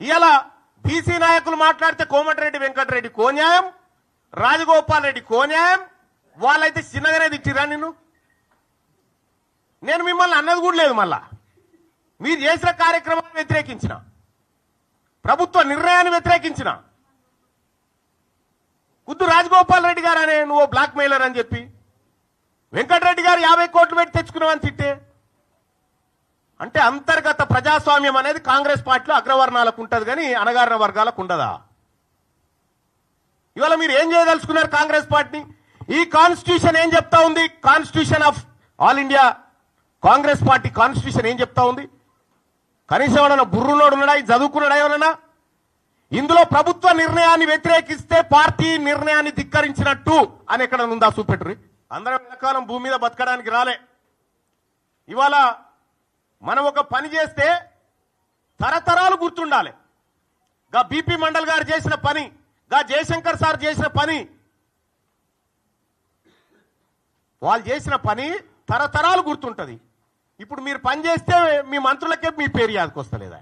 ఇలా బీసీ నాయకులు మాట్లాడితే కోమటిరెడ్డి వెంకటరెడ్డి కోన్యాయం రాజగోపాల్ రెడ్డి కోన్యాయం వాళ్ళైతే చిన్నగానే తిట్టిరా నిన్ను? నేను మిమ్మల్ని అన్నది కూడా లేదు మళ్ళా. మీరు చేసిన కార్యక్రమాన్ని వ్యతిరేకించిన ప్రభుత్వ నిర్ణయాన్ని వ్యతిరేకించిన. కుద్దు రాజగోపాల్ రెడ్డి గారు అనే నువ్వు బ్లాక్ మెయిలర్ అని చెప్పి వెంకటరెడ్డి గారు యాభై కోట్లు పెట్టి తెచ్చుకున్నావని తిట్టే. అంటే అంతర్గత ప్రజాస్వామ్యం అనేది కాంగ్రెస్ పార్టీలో అగ్రవర్ణాలకు ఉంటుంది కానీ అణగారిన వర్గాలకు ఉండదా? ఇవాళ మీరు ఏం చేయదలుచుకున్నారు కాంగ్రెస్ పార్టీ ఈ కాన్స్టిట్యూషన్ ఏం చెప్తా ఉంది? Constitution of all India Congress party constitution ఏం చెప్తా ఉంది? కనీసం ఏమైనా బుర్రులోడు ఉన్నాడా? చదువుకున్నాడా ఎవరన్నా ఇందులో ప్రభుత్వ నిర్ణయాన్ని వ్యతిరేకిస్తే పార్టీ నిర్ణయాన్ని ధిక్కరించినట్టు అని ఎక్కడ ఉందా చూపెట్టురి అందరం ఎంతకాలం భూమి మీద బతకడానికి రాలే. ఇవాళ మనం ఒక పని చేస్తే తరతరాలు గుర్తుండాలి. గా బీపీ మండల్ గారు చేసిన పని గా జయశంకర్ సార్ చేసిన పని వాళ్ళు చేసిన పని తరతరాలు గుర్తుంటుంది. ఇప్పుడు మీరు పని చేస్తే మీ మంత్రులకే మీ పేరు యాదకొస్తలేదా